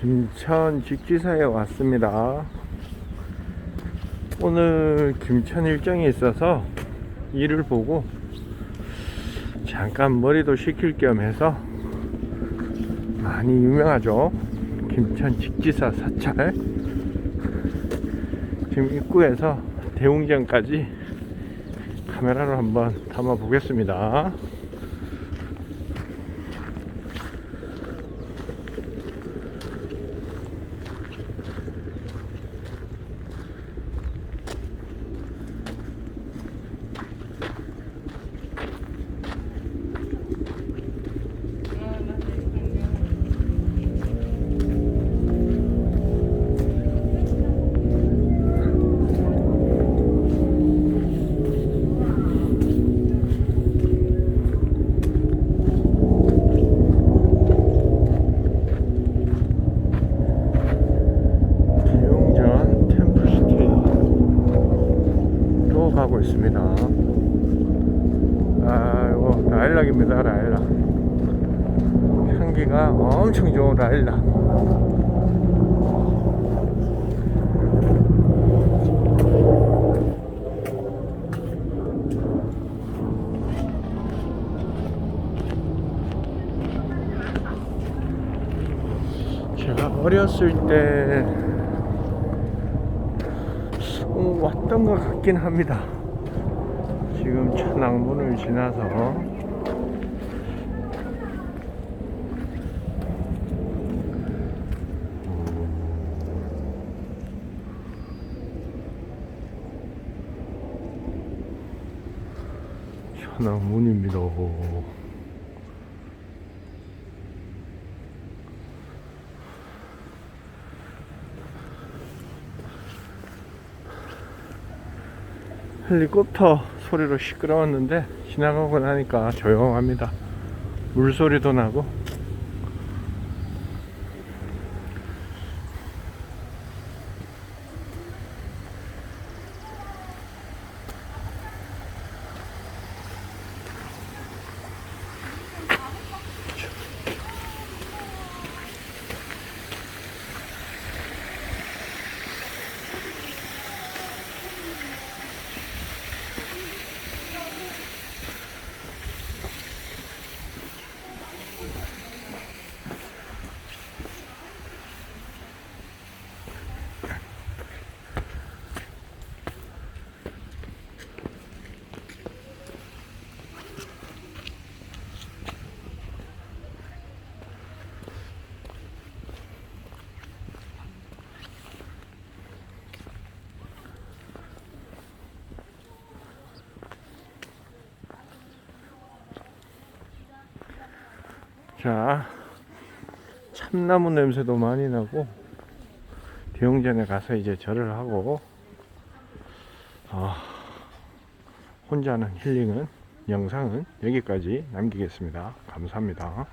김천 직지사에 왔습니다. 오늘 김천 일정이 있어서 일을 보고 잠깐 머리도 식힐 겸 해서 많이 유명하죠. 김천 직지사 사찰. 지금 입구에서 대웅전까지 카메라로 한번 담아 보겠습니다. 있습니다. 아이고 라일락입니다 라일락. 향기가 엄청 좋은 라일락. 제가 어렸을 때 어, 왔던 것 같긴 합니다. 지금 천왕문을 지나서 천왕문입니다. 헬리콥터 소리로 시끄러웠는데 지나가고 나니까 조용합니다. 물소리도 나고 자 참나무 냄새도 많이 나고 대웅전에 가서 이제 절을 하고 아, 혼자 하는 힐링은 영상은 여기까지 남기겠습니다. 감사합니다.